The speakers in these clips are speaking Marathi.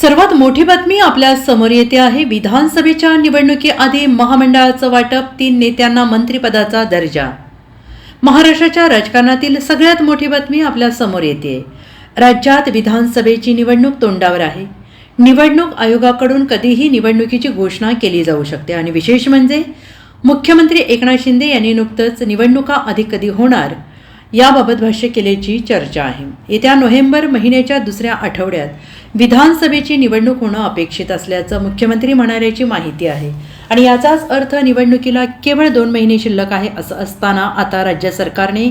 सर्वात मोठी बातमी आपल्यासमोर येते आहे. विधानसभेच्या निवडणुकीआधी महामंडळाचं वाटप तीन नेत्यांना मंत्रिपदाचा दर्जा. महाराष्ट्राच्या राजकारणातील सगळ्यात मोठी बातमी आपल्यासमोर येते. राज्यात विधानसभेची निवडणूक तोंडावर आहे. निवडणूक आयोगाकडून कधीही निवडणुकीची घोषणा केली जाऊ शकते. आणि विशेष म्हणजे मुख्यमंत्री एकनाथ शिंदे यांनी नुकतंच निवडणुका अधिक कधी होणार याबाबत भाष्य केल्याची चर्चा आहे. येत्या नोव्हेंबर महिन्याच्या दुसऱ्या आठवड्यात विधानसभेची निवडणूक होणं अपेक्षित असल्याचं मुख्यमंत्री म्हणाल्याची माहिती आहे. आणि याचाच अर्थ निवडणुकीला केवळ दोन महिने शिल्लक आहे असं असताना आता राज्य सरकारने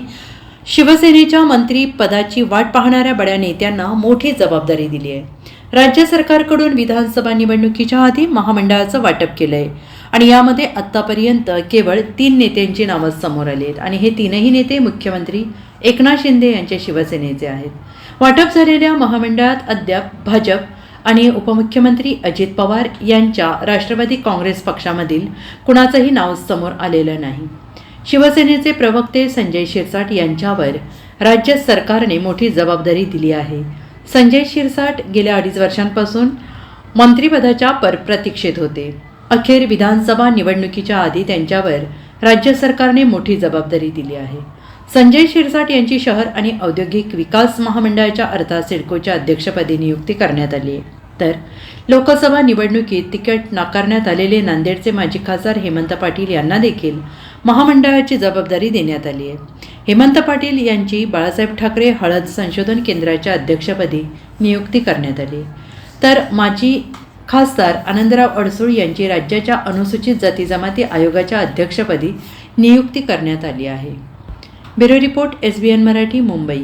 शिवसेनेच्या मंत्रीपदाची वाट पाहणाऱ्या बड्या नेत्यांना मोठी जबाबदारी दिली आहे. राज्य सरकारकडून विधानसभा निवडणुकीच्या आधी महामंडळाचं वाटप केलं आहे आणि यामध्ये आत्तापर्यंत केवळ तीन नेत्यांची नावं समोर आली आहेत. आणि हे तीनही नेते मुख्यमंत्री एकनाथ शिंदे यांच्या शिवसेनेचे आहेत. वाटप झालेल्या महामंडळात अद्याप भाजप आणि उपमुख्यमंत्री अजित पवार यांच्या राष्ट्रवादी काँग्रेस पक्षामधील कुणाचंही नाव समोर आलेलं नाही. शिवसेनेचे प्रवक्ते संजय शिरसाट यांच्यावर राज्य सरकारने मोठी जबाबदारी दिली आहे. संजय शिरसाट गेल्या अडीच वर्षांपासून मंत्रिपदाच्या पर प्रतीक्षेत होते. अखेर विधानसभा निवडणुकीच्या आधी त्यांच्यावर राज्य सरकारने मोठी जबाबदारी दिली आहे. संजय शिरसाट यांची शहर आणि औद्योगिक विकास महामंडळाच्या अर्थात सिडकोच्या अध्यक्षपदी नियुक्ती करण्यात आली आहे. तर लोकसभा निवडणुकीत तिकीट नाकारण्यात आलेले नांदेडचे माजी खासदार हेमंत पाटील यांना देखील महामंडळाची जबाबदारी देण्यात आली आहे. हेमंत पाटील यांची बाळासाहेब ठाकरे हळद संशोधन केंद्राच्या अध्यक्षपदी नियुक्ती करण्यात आली. तर माजी खासदार आनंदराव अडसूळ यांची राज्याच्या अनुसूचित जाती जमाती आयोगाच्या अध्यक्षपदी नियुक्ती करण्यात आली आहे. Bureau report S B N Marathi Mumbai.